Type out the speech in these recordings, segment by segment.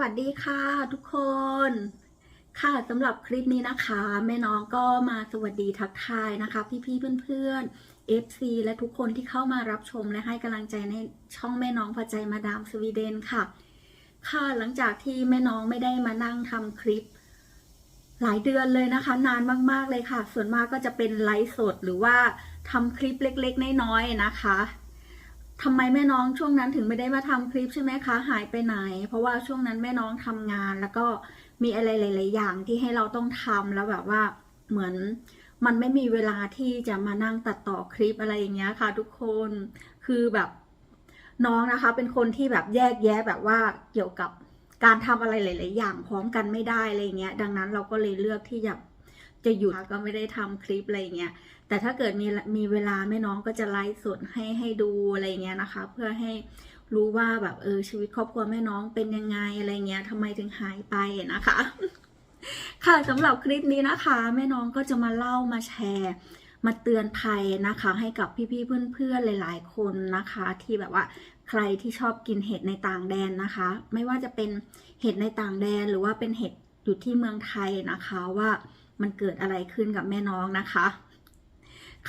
วัสดีค่ะทุกคน ค่ะสำหรับคลิปนี้นะคะ แม่น้องก็มาสวัสดีทักทายนะคะ พี่ๆเพื่อนๆ FC และทุกคนที่เข้ามารับชมและให้กำลังใจในช่องแม่น้องพอใจมาดามสวีเดนค่ะ ค่ะหลังจากที่แม่น้องไม่ได้มานั่งทำคลิป หลายเดือนเลยนะคะ นานมากๆเลยค่ะ ส่วนมากก็จะเป็นไลฟ์สดหรือว่าทำคลิปเล็กๆน้อยๆนะคะ ทำไมแม่น้องช่วงนั้นถึงไม่ได้มาทำคลิปใช่ไหมคะ หายไปไหน เพราะว่าช่วงนั้นแม่น้องทำงาน แล้วก็มีอะไรหลาย ๆ อย่างที่ให้เราต้องทำแล้วแบบว่าเหมือนมันไม่มีเวลาที่จะมานั่งตัดต่อคลิปอะไรอย่างเงี้ยค่ะ ทุกคนคือแบบน้องนะคะ เป็นคนที่แบบแยกแยะแบบว่าเกี่ยวกับการทำอะไรหลาย ๆ อย่างพร้อมกันไม่ได้อะไรเงี้ย ดังนั้นเราก็เลยเลือกที่จะ จะหยุดก็ไม่ได้ทำคลิปอะไรเงี้ยแต่ถ้าเกิดมีมีเวลาแม่น้องก็จะไลฟ์สดให้ให้ดูอะไรเงี้ยนะคะ เพื่อให้รู้ว่าแบบเออชีวิตครอบครัวแม่น้องเป็นยังไงอะไรเงี้ยทำไมถึงหายไปนะคะ ค่ะสำหรับคลิปนี้นะคะ แม่น้องก็จะมาเล่ามาแชร์ มาเตือนภัยนะคะ ให้กับพี่ๆเพื่อนๆหลาย ๆ คนนะคะ ที่แบบว่าใครที่ชอบกินเห็ดในต่างแดนนะคะ ไม่ว่าจะเป็นเห็ดในต่างแดนหรือว่าเป็นเห็ดอยู่ที่เมืองไทยนะคะว่า มันเกิดอะไรขึ้นกับแม่น้องนะคะ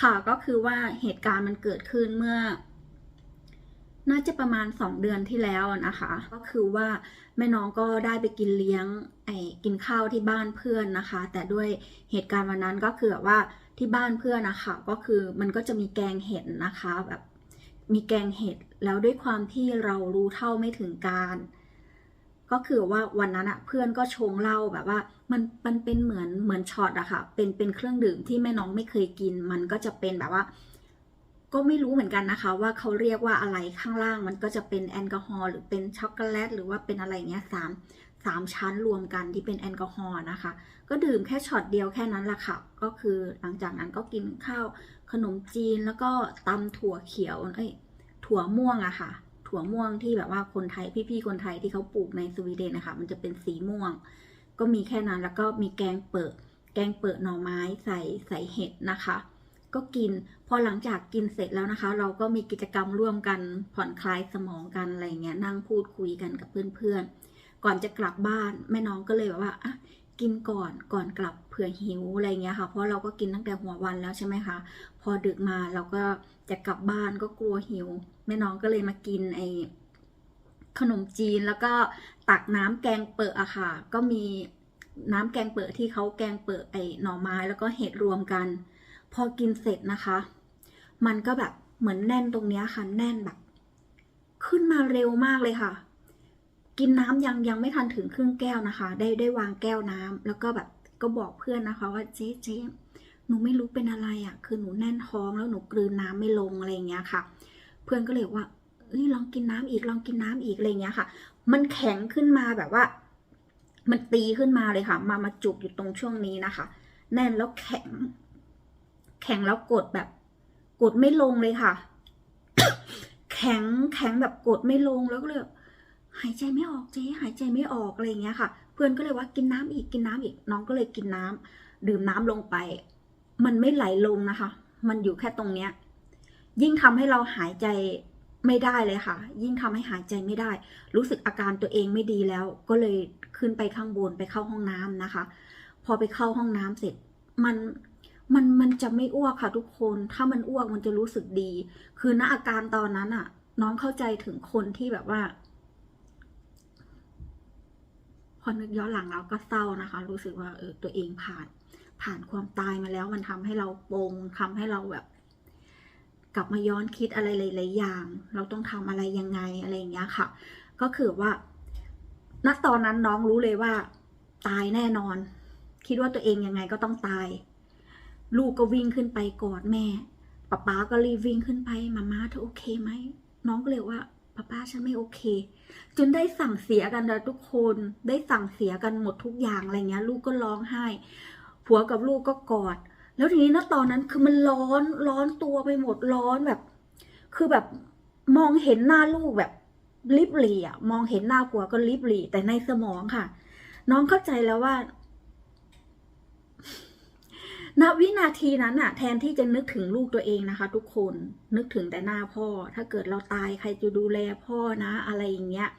ค่ะก็คือว่าเหตุการณ์มันเกิดขึ้นเมื่อ น่าจะประมาณสองเดือนที่แล้วนะคะ ก็คือว่าแม่น้องก็ได้ไปกินเลี้ยงไอ้กินข้าวที่บ้านเพื่อนนะคะ แต่ด้วยเหตุการณ์วันนั้นก็คือแบบว่าที่บ้านเพื่อนนะคะก็คือมันก็จะมีแกงเห็ดนะคะแบบมีแกงเห็ดแล้วด้วยความที่เรารู้เท่าไม่ถึงการ ก็คือว่าวันนั้นอะเพื่อนก็ชงเหล้าแบบว่า มันมันเป็นเหมือนเหมือนช็อตอะค่ะ เป็นเป็นเครื่องดื่มที่แม่น้องไม่เคยกิน มันก็จะเป็นแบบว่า ก็ไม่รู้เหมือนกันนะคะ ว่าเขาเรียกว่าอะไรข้างล่าง มันก็จะเป็นแอลกอฮอล์หรือเป็นช็อกโกแลตหรือว่าเป็นอะไรเงี้ยสามสามชั้นรวมกันที่เป็นแอลกอฮอล์นะคะ ก็ดื่มแค่ช็อตเดียวแค่นั้นแหละค่ะ ก็คือหลังจากนั้นก็กินข้าวขนมจีนแล้วก็ตำถั่วเขียวเอ้ยถั่วม่วงอะค่ะ ถั่วม่วงที่แบบว่าคนไทยพี่ๆคนไทยที่เขาปลูกในสวีเดนนะคะมันจะเป็นสีม่วง ก็มีแค่นั้นแล้วก็มีแกงเปิดแกงเปิดหน่อไม้ใส่ใส่เห็ดนะคะ ก็กินพอหลังจากกินเสร็จแล้วนะคะ เราก็มีกิจกรรมร่วมกันผ่อนคลายสมองกันอะไรเงี้ยนั่งพูดคุยกันกับเพื่อนๆก่อนจะกลับบ้านแม่น้องก็เลยแบบว่าอะ กินก่อนก่อนกลับเผื่อหิวอะไรเงี้ยค่ะ เพราะเราก็กินตั้งแต่หัววันแล้วใช่ไหมคะ พอดึกมาเราก็จะกลับบ้านก็กลัวหิว แม่น้องก็เลยมากินไอขนมจีนแล้วก็ตักน้ำแกงเปิดอะค่ะ ก็มีน้ำแกงเปิดที่เขาแกงเปิดไอหน่อไม้แล้วก็เห็ดรวมกัน พอกินเสร็จนะคะ มันก็แบบเหมือนแน่นตรงเนี้ยค่ะแน่นแบบ ขึ้นมาเร็วมากเลยค่ะ กินน้ำยังยังไม่ทันถึงครึ่งแก้วนะคะ ได้ได้วางแก้วน้ำแล้วก็แบบก็บอกเพื่อนนะคะ ว่าเจ๊เจ๊หนูไม่รู้เป็นอะไรอะ่ะ คือหนูแน่นท้องแล้วหนูกลืนน้ำไม่ลงอะไรอย่างเงี้ยค่ะ เพื่อนก็เลยว่าเอ้ยลองกินน้ำอีกลองกินน้ำอีกอะไรอย่างเงี้ยค่ะ มันแข็งขึ้นมาแบบว่า มันตีขึ้นมาเลยค่ะ มามาจุกอยู่ตรงช่วงนี้นะคะ แน่นแล้วแข็ง แข็งแล้วกดแบบ กดไม่ลงเลยค่ะ แข็งแข็งแบบกดไม่ลงแล้วก็เลย หายใจไม่ออกเจ๊หายใจไม่ออกอะไรอย่างเงี้ยค่ะ เพื่อนก็เลยว่ากินน้ำอีกกินน้ำอีกน้องก็เลยกินน้ำดื่มน้ำลงไป มันไม่ไหลลงนะคะ มันอยู่แค่ตรงเนี้ย ยิ่งทำให้เราหายใจไม่ได้เลยค่ะ ยิ่งทำให้หายใจไม่ได้ รู้สึกอาการตัวเองไม่ดีแล้ว ก็เลยขึ้นไปข้างบนไปเข้าห้องน้ำนะคะ พอไปเข้าห้องน้ำเสร็จมันมันมันจะไม่อ้วกค่ะทุกคน ถ้ามันอ้วกมันจะรู้สึกดี คือณอาการตอนนั้นอะน้องเข้าใจถึงคนที่แบบว่า พอนึกย้อนหลังเราก็เศร้านะคะ รู้สึกว่าเออตัวเองผ่านผ่านความตายมาแล้ว มันทำให้เราปรงทำให้เราแบบ กลับมาย้อนคิดอะไรหลายๆอย่าง เราต้องทำอะไรยังไงอะไรอย่างเงี้ยค่ะ ก็คือว่าณตอนนั้นน้องรู้เลยว่า ตายแน่นอน คิดว่าตัวเองยังไงก็ต้องตาย ลูกก็วิ่งขึ้นไปกอดแม่ป๊าป๊าก็รีบวิ่งขึ้นไปมาม่าเธอโอเคไหมน้องก็เลยว่า ป๊าป๊าฉันไม่โอเค จนได้สั่งเสียกันนะทุกคนได้สั่งเสียกันหมดทุกอย่างอะไรเงี้ย ลูกก็ร้องไห้ ผัวกับลูกก็กอด แล้วทีนี้นะตอนนั้นคือมันร้อนร้อนตัวไปหมดร้อนแบบ คือแบบมองเห็นหน้าลูกแบบลิบหลีอะมองเห็นหน้าผัวก็ลิบหลีแต่ในสมองค่ะ น้องเข้าใจแล้วว่า ณวินาทีนั้นอะแทนที่จะนึกถึงลูกตัวเองนะคะ ทุกคนนึกถึงแต่หน้าพ่อ ถ้าเกิดเราตายใครจะดูแลพ่อนะ อะไรอย่างเงี้ย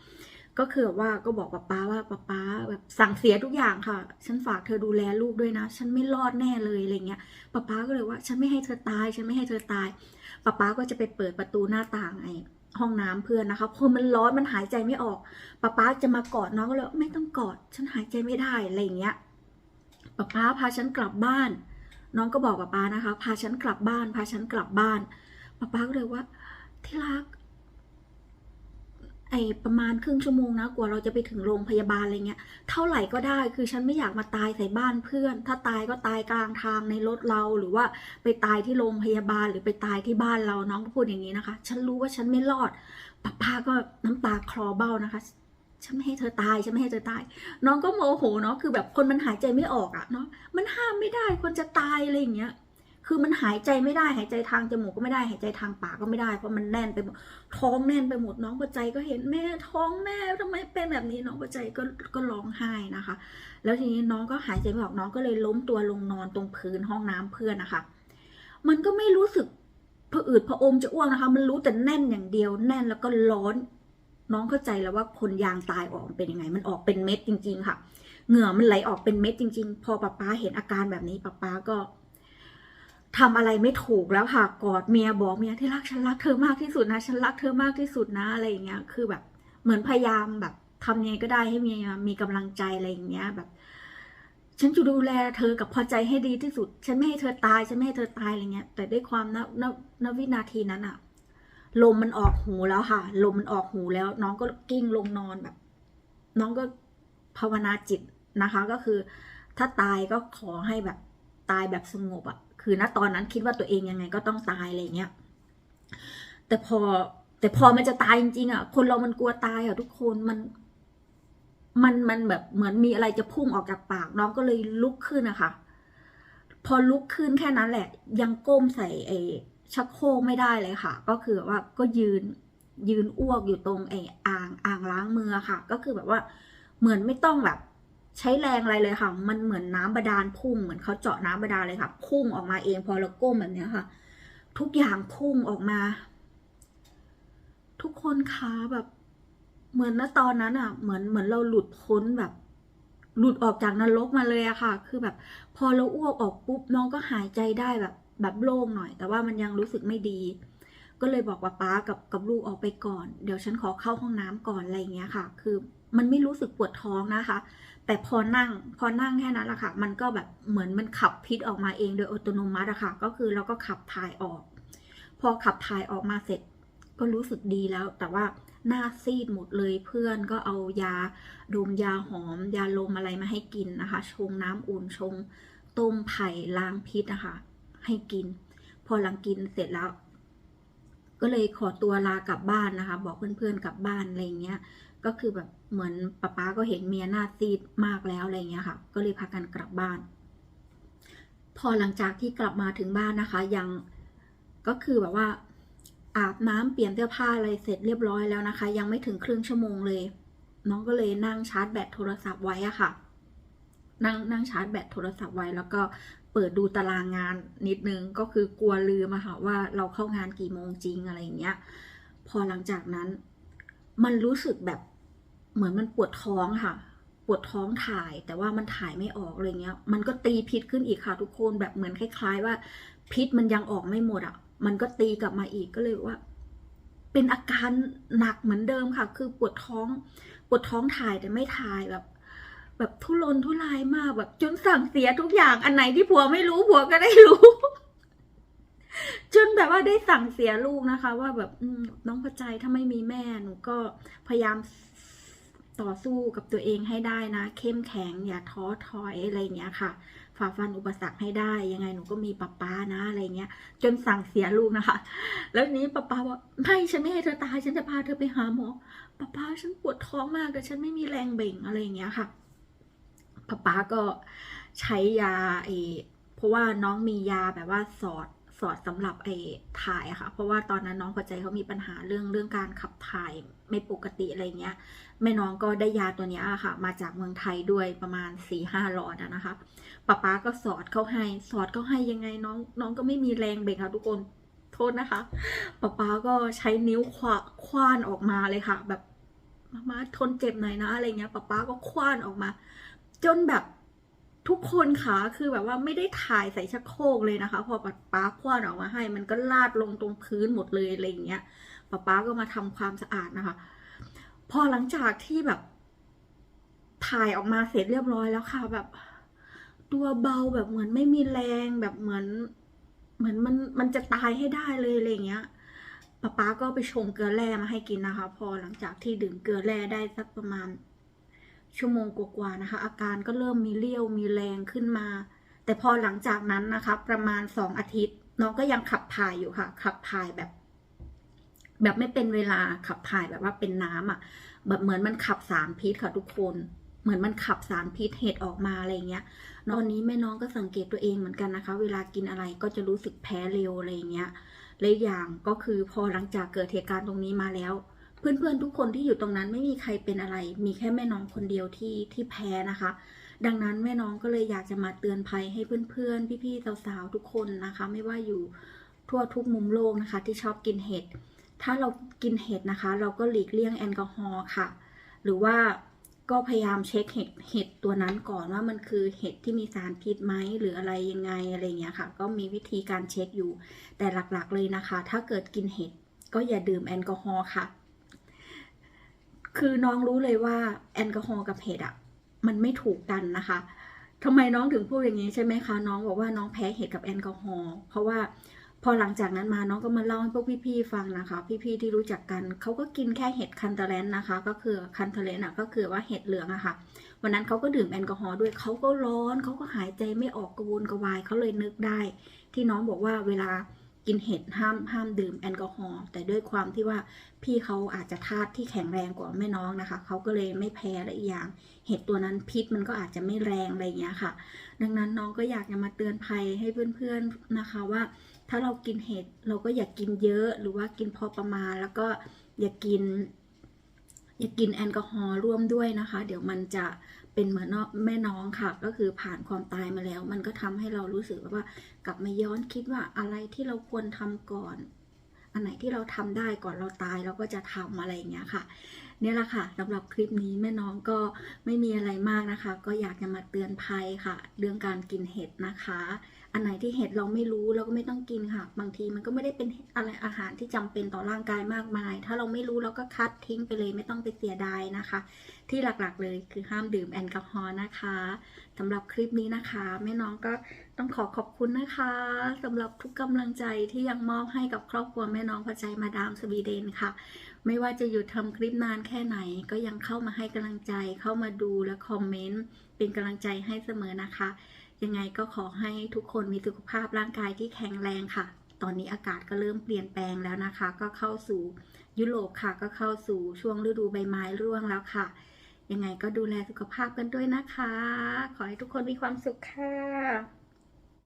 ก็คือว่าก็บอกป๊าป๊าว่าป๊าป๊าแบบสั่งเสียทุกอย่างค่ะ ฉันฝากเธอดูแลลูกด้วยนะ ฉันไม่รอดแน่เลยอะไรเงี้ยป๊าป๊าก็เลยว่า ฉันไม่ให้เธอตาย ฉันไม่ให้เธอตายป๊าป๊าก็จะไปเปิดประตูหน้าต่างไอ้ห้องน้ำเพื่อนนะคะพอมันร้อนมันหายใจไม่ออกป๊าป๊าจะมากอดน้องก็เลยไม่ต้องกอด ฉันหายใจไม่ได้อะไรเงี้ยป๊าป๊าพาฉันกลับบ้าน น้องก็บอกป๊าป๊านะคะ พาฉันกลับบ้าน พาฉันกลับบ้านป๊าป๊าก็เลยว่า ที่รัก ไอประมาณครึ่งชั่วโมงนะกว่าเราจะไปถึงโรงพยาบาลอะไรเงี้ย เท่าไหร่ก็ได้ คือฉันไม่อยากมาตายใส่บ้านเพื่อน ถ้าตายก็ตายกลางทางในรถเรา หรือว่าไปตายที่โรงพยาบาล หรือไปตายที่บ้านเรา น้องก็พูดอย่างนี้นะคะ ฉันรู้ว่าฉันไม่รอดป้าป้าก็น้ำตาคลอเบ้านะคะ ฉันไม่ให้เธอตายฉันไม่ให้เธอตาย น้องก็โมโหเนาะคือแบบคนมันหายใจไม่ออกอะเนาะมันห้ามไม่ได้คนจะตายอะไรอย่างเงี้ย คือมันหายใจไม่ได้หายใจทางจมูกก็ไม่ได้หายใจทางปากก็ไม่ได้เพราะมันแน่นไปหมดท้องแน่นไปหมดน้องปัจจัยก็เห็นแม่ท้องแม่ทำไมเป็นแบบนี้น้องปัจจัยก็ก็ร้องไห้นะคะ แล้วทีนี้น้องก็หายใจไม่ออกน้องก็เลยล้มตัวลงนอนตรงพื้นห้องน้ำเพื่อนนะคะ มันก็ไม่รู้สึกผะอืดผะอมจะอ้วกนะคะ มันรู้แต่แน่นอย่างเดียวแน่นแล้วก็ร้อน น้องเข้าใจแล้วว่าคนยางตายออกเป็นยังไง มันออกเป็นเม็ดจริง ๆ ค่ะ เหงื่อมันไหลออกเป็นเม็ดจริง ๆ พอป้าป้าเห็นอาการแบบนี้ป้าป้าก็ทำอะไรไม่ถูกแล้วค่ะกอดเมียบอกเมียที่รักฉันรักเธอมากที่สุดนะฉันรักเธอมากที่สุดนะอะไรอย่างเงี้ย คือแบบ เหมือนพยายามแบบทำยังไงก็ได้ให้เมียมีกำลังใจอะไรอย่างเงี้ยแบบ ฉันจะดูแลเธอกับพอใจให้ดีที่สุด ฉันไม่ให้เธอตายฉันไม่ให้เธอตายอะไรเงี้ย แต่ด้วยความณณณวินาทีนั้นอะ ลมมันออกหูแล้วค่ะ ลมมันออกหูแล้ว น้องก็กิ้งลงนอนแบบ น้องก็ภาวนาจิตนะคะ ก็คือ ถ้าตายก็ขอให้แบบตายแบบสงบอะคือณตอนนั้นคิดว่าตัวเองยังไงก็ต้องตายอะไรเงี้ย แต่พอแต่พอมันจะตายจริงๆอะคนเรามันกลัวตายอะทุกคนมันมันมันแบบเหมือนมีอะไรจะพุ่งออกจากปาก น้องก็เลยลุกขึ้นนะคะ พอลุกขึ้นแค่นั้นแหละ ยังก้มใส่ไอ ชักโครกไม่ได้เลยค่ะ ก็คือว่าก็ยืนยืนอ้วกอยู่ตรงไอ้อ่างอ่างล้างมือค่ะ ก็คือแบบว่าเหมือนไม่ต้องแบบใช้แรงอะไรเลยค่ะ มันเหมือนน้ำบาดาลพุ่งเหมือนเขาเจาะน้ำบาดาลเลยค่ะ พุ่งออกมาเองพอเราก้มแบบเนี้ยค่ะ ทุกอย่างพุ่งออกมา ทุกคนคะแบบเหมือนณตอนนั้นอะ เหมือนเหมือนเราหลุดพ้นแบบ หลุดออกจากนรกมาเลยอะค่ะ คือแบบ พอเราอ้วกออกปุ๊บน้องก็หายใจได้แบบ แบบโล่งหน่อย แต่ว่ามันยังรู้สึกไม่ดี ก็เลยบอกว่าป้ากับกับลูกออกไปก่อน เดี๋ยวฉันขอเข้าห้องน้ำก่อนอะไรอย่างเงี้ยค่ะ คือมันไม่รู้สึกปวดท้องนะคะ แต่พอนั่งพอนั่งแค่นั้นแหละค่ะ มันก็แบบเหมือนมันขับพิษออกมาเองโดยอัตโนมัติอะค่ะ ก็คือเราก็ขับถ่ายออก พอขับถ่ายออกมาเสร็จ ก็รู้สึกดีแล้ว แต่ว่าหน้าซีดหมดเลยเพื่อนก็เอายาดมยาหอม ยาลมอะไรมาให้กินนะคะ ชงน้ำอุ่นชงต้มไผ่ล้างพิษนะคะ ให้กิน พอหลังกินเสร็จแล้ว ก็เลยขอตัวลากลับบ้านนะคะ บอกเพื่อนๆกลับบ้านอะไรเงี้ย ก็คือแบบเหมือนป้าป๊าก็เห็นเมียหน้าซีดมากแล้วอะไรเงี้ยค่ะ ก็เลยพากันกลับบ้าน พอหลังจากที่กลับมาถึงบ้านนะคะ ยังก็คือแบบว่า อาบน้ำเปลี่ยนเสื้อผ้าอะไรเสร็จเรียบร้อยแล้วนะคะ ยังไม่ถึงครึ่งชั่วโมงเลยน้องก็เลยนั่งชาร์จแบตโทรศัพท์ไว้อะค่ะ นั่งนั่งชาร์จแบตโทรศัพท์ไว้ แล้วก็ เปิดดูตารางงานนิดนึงก็คือกลัวลืมอะค่ะว่าเราเข้างานกี่โมงจริงอะไรอย่างเงี้ย พอหลังจากนั้น มันรู้สึกแบบเหมือนมันปวดท้องค่ะ ปวดท้องถ่ายแต่ว่ามันถ่ายไม่ออกอะไรเงี้ย มันก็ตีพิษขึ้นอีกค่ะ ทุกคนแบบเหมือนคล้าย ๆ ว่า พิษมันยังออกไม่หมดอะมันก็ตีกลับมาอีกก็เลยว่า เป็นอาการหนักเหมือนเดิมค่ะ คือปวดท้อง ปวดท้องถ่ายแต่ไม่ถ่ายแบบ แบบทุรนทุรายมากแบบ จนสั่งเสียทุกอย่างอันไหนที่ผัวไม่รู้ผัวก็ได้รู้ จนแบบว่าได้สั่งเสียลูกนะคะ ว่าแบบน้องพอใจถ้าไม่มีแม่หนูก็พยายามต่อสู้กับตัวเองให้ได้นะ เข้มแข็งอย่าท้อถอยอะไรอย่างเงี้ยค่ะ ฝ่าฟันอุปสรรคให้ได้ ยังไงหนูก็มีป้าป้านะอะไรเงี้ย จนสั่งเสียลูกนะคะ แล้วนี้ป้าป้าบอกไม่ฉันไม่ให้เธอตายฉันจะพาเธอไปหาหมอป้าป้าฉันปวดท้องมากแต่ฉันไม่มีแรงเบ่งอะไรอย่างเงี้ยค่ะ ป้าป้าก็ใช้ยาไอเพราะว่าน้องมียาแบบว่าสอดสอดสำหรับไอ้ถ่ายอะค่ะ เพราะว่าตอนนั้นน้องพอใจเขามีปัญหาเรื่องเรื่องการขับถ่ายไม่ปกติอะไรเงี้ย แม่น้องก็ได้ยาตัวนี้อะค่ะ มาจากเมืองไทยด้วยประมาณสี่ห้าหลอดนะคะป้าป๊าก็สอดเข้าให้สอดเข้าให้ยังไงน้องน้องก็ไม่มีแรงเบ่งค่ะทุกคนโทษนะคะป้าป๊าก็ใช้นิ้วขวาคว้านออกมาเลยค่ะ แบบมามาทนเจ็บหน่อยนะอะไรเงี้ยป๊าป๊าก็คว้านออกมา จนแบบทุกคนค่ะคือแบบว่าไม่ได้ถ่ายใส่ชักโครกเลยนะคะ พอป๊าป๊าคว้านออกมาให้ มันก็ลาดลงตรงพื้นหมดเลยอะไรอย่างเงี้ยป๊าป๊าก็มาทำความสะอาดนะคะ พอหลังจากที่แบบ ถ่ายออกมาเสร็จเรียบร้อยแล้วค่ะ แบบ ตัวเบาแบบเหมือนไม่มีแรงแบบเหมือน เหมือนมันมันจะตายให้ได้เลยอะไรอย่างเงี้ยป๊าป๊าก็ไปชงเกลือแร่มาให้กินนะคะ พอหลังจากที่ดื่มเกลือแร่ได้สักประมาณ ชั่วโมงกว่าๆนะคะ อาการก็เริ่มมีเรี่ยวมีแรงขึ้นมา แต่พอหลังจากนั้นนะคะ ประมาณสองอาทิตย์ น้องก็ยังขับถ่ายอยู่ค่ะ ขับถ่ายแบบ แบบไม่เป็นเวลาขับถ่ายแบบว่าเป็นน้ำอะ แบบเหมือนมันขับสารพิษค่ะทุกคน เหมือนมันขับสารพิษเห็ดออกมาอะไรเงี้ยตอนนี้แม่น้องก็สังเกตตัวเองเหมือนกันนะคะ เวลากินอะไรก็จะรู้สึกแพ้เร็วอะไรเงี้ยและอย่างก็คือพอหลังจากเกิดเหตุการณ์ตรงนี้มาแล้ว เพื่อนๆทุกคนที่อยู่ตรงนั้นไม่มีใครเป็นอะไร มีแค่แม่น้องคนเดียวที่ที่แพ้นะคะ ดังนั้นแม่น้องก็เลยอยากจะมาเตือนภัยให้เพื่อนๆ พี่ๆสาวๆทุกคนนะคะ ไม่ว่าอยู่ทั่วทุกมุมโลกนะคะ ที่ชอบกินเห็ดถ้าเรากินเห็ดนะคะ เราก็หลีกเลี่ยงแอลกอฮอล์ค่ะ หรือว่าก็พยายามเช็คเห็ดเห็ดตัวนั้นก่อนว่ามันคือเห็ดที่มีสารพิษไหมหรืออะไรยังไงอะไรเงี้ยค่ะ ก็มีวิธีการเช็คอยู่ แต่หลักๆเลยนะคะ ถ้าเกิดกินเห็ดก็อย่าดื่มแอลกอฮอล์ค่ะ คือน้องรู้เลยว่าแอลกอฮอล์กับเห็ดอะ มันไม่ถูกกันนะคะทำไมน้องถึงพูดอย่างนี้ใช่ไหมคะ น้องบอกว่าน้องแพ้เห็ดกับแอลกอฮอล์เพราะว่าพอหลังจากนั้นมาน้องก็มาเล่าให้พวกพี่ๆฟังนะคะ พี่ๆที่รู้จักกันเขาก็กินแค่เห็ดคันเทเลนนะคะ ก็คือคันเทเลนอะก็คือว่าเห็ดเหลืองอะค่ะ วันนั้นเขาก็ดื่มแอลกอฮอล์ด้วยเขาก็ร้อนเขาก็หายใจไม่ออกกระวนกระวายเขาเลยนึกได้ ที่น้องบอกว่าเวลา กินเห็ดห้ามห้ามดื่มแอลกอฮอล์แต่ด้วยความที่ว่าพี่เขาอาจจะธาตุที่แข็งแรงกว่าแม่น้องนะคะเขาก็เลยไม่แพ้และอีกอย่าง เห็ดตัวนั้นพิษมันก็อาจจะไม่แรงอะไรอย่างเงี้ยค่ะ ดังนั้นน้องก็อยากจะมาเตือนภัยให้เพื่อนๆนะคะว่า ถ้าเรากินเห็ดเราก็อย่ากกินเยอะหรือว่ากินพอประมาณแล้วก็อย่ากิน อย่ากินแอลกอฮอล์ร่วมด้วยนะคะ เดี๋ยวมันจะ เป็นเหมือนแม่น้องค่ะ ก็คือผ่านความตายมาแล้ว มันก็ทำให้เรารู้สึกว่ากลับมาย้อนคิดว่าอะไรที่เราควรทำก่อน อันไหนที่เราทำได้ก่อนเราตายเราก็จะทำอะไรอย่างเงี้ยค่ะ เนี่ยแหละค่ะสำหรับคลิปนี้แม่น้องก็ไม่มีอะไรมากนะคะ ก็อยากจะมาเตือนภัยค่ะ เรื่องการกินเห็ดนะคะ อันไหนที่เห็ดเราไม่รู้เราก็ไม่ต้องกินค่ะ บางทีมันก็ไม่ได้เป็นอะไรอาหารที่จำเป็นต่อร่างกายมากมาย ถ้าเราไม่รู้เราก็คัดทิ้งไปเลยไม่ต้องไปเสียดายนะคะ ที่หลักๆเลยคือห้ามดื่มแอลกอฮอล์นะคะสำหรับคลิปนี้นะคะ แม่น้องก็ ต้องขอขอบคุณนะคะสำหรับทุกกำลังใจที่ยังมอบให้กับครอบครัวแม่น้องพอใจมาดามสวีเดนค่ะ ไม่ว่าจะหยุดทำคลิปนานแค่ไหน ก็ยังเข้ามาให้กำลังใจเข้ามาดูและคอมเมนต์เป็นกำลังใจให้เสมอนะคะ ยังไงก็ขอให้ทุกคนมีสุขภาพร่างกายที่แข็งแรงค่ะ ตอนนี้อากาศก็เริ่มเปลี่ยนแปลงแล้วนะคะ ก็เข้าสู่ยุโรปค่ะ ก็เข้าสู่ช่วงฤดูใบไม้ร่วงแล้วค่ะยังไงก็ดูแลสุขภาพกันด้วยนะคะ ขอให้ทุกคนมีความสุขค่ะ